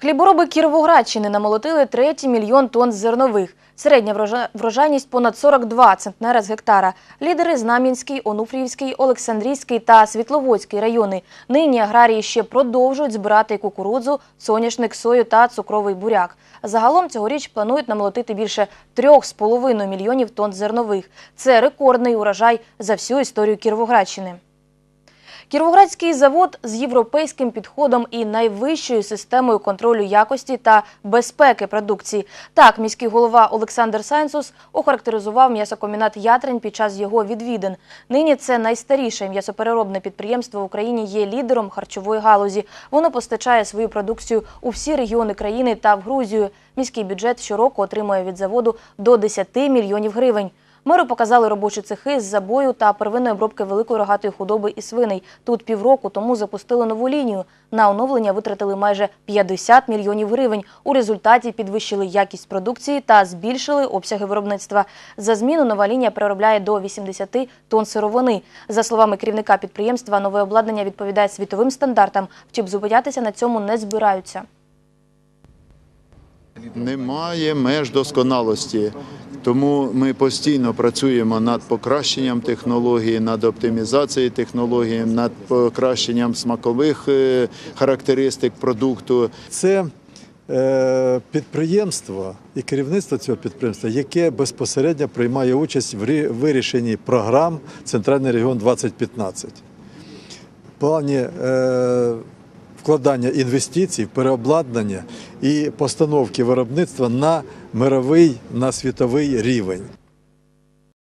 Хлібороби Кіровоградщини намолотили третій мільйон тонн зернових. Середня врожа- врожайність понад 42 центнера з гектара. Лідери Знам'янський, Онуфріївський, Олександрійський та Світловодський райони. Нині аграрії ще продовжують збирати кукурудзу, соняшник, сою та цукровий буряк. Загалом цьогоріч планують намолотити більше 3,5 мільйонів тонн зернових. Це рекордний урожай за всю історію Кіровоградщини. Кіровоградський завод з європейським підходом і найвищою системою контролю якості та безпеки продукції. Так, міський голова Олександр Сайнсус охарактеризував м'ясокомбінат Ятрень під час його відвідин. Нині це найстаріше м'ясопереробне підприємство в Україні є лідером харчової галузі. Воно постачає свою продукцію у всі регіони країни та в Грузію. Міський бюджет щороку отримує від заводу до 10 мільйонів гривень. Меру показали робочі цехи з забою та первинної обробки великої рогатої худоби і свиней. Тут півроку тому запустили нову лінію. На оновлення витратили майже 50 мільйонів гривень. У результаті підвищили якість продукції та збільшили обсяги виробництва. За зміну нова лінія переробляє до 80 тонн сировини. За словами керівника підприємства, нове обладнання відповідає світовим стандартам. Втім, зупинятися на цьому не збираються. Немає меж досконалості, тому ми постійно працюємо над покращенням технології, над оптимізацією технології, над покращенням смакових е, характеристик продукту. Це е, підприємство і керівництво цього підприємства, яке безпосередньо приймає участь в вирішенні програм Центральний регіон 2015. В плані е, вкладання інвестицій, переобладнання і постановки виробництва на мировий, на світовий рівень.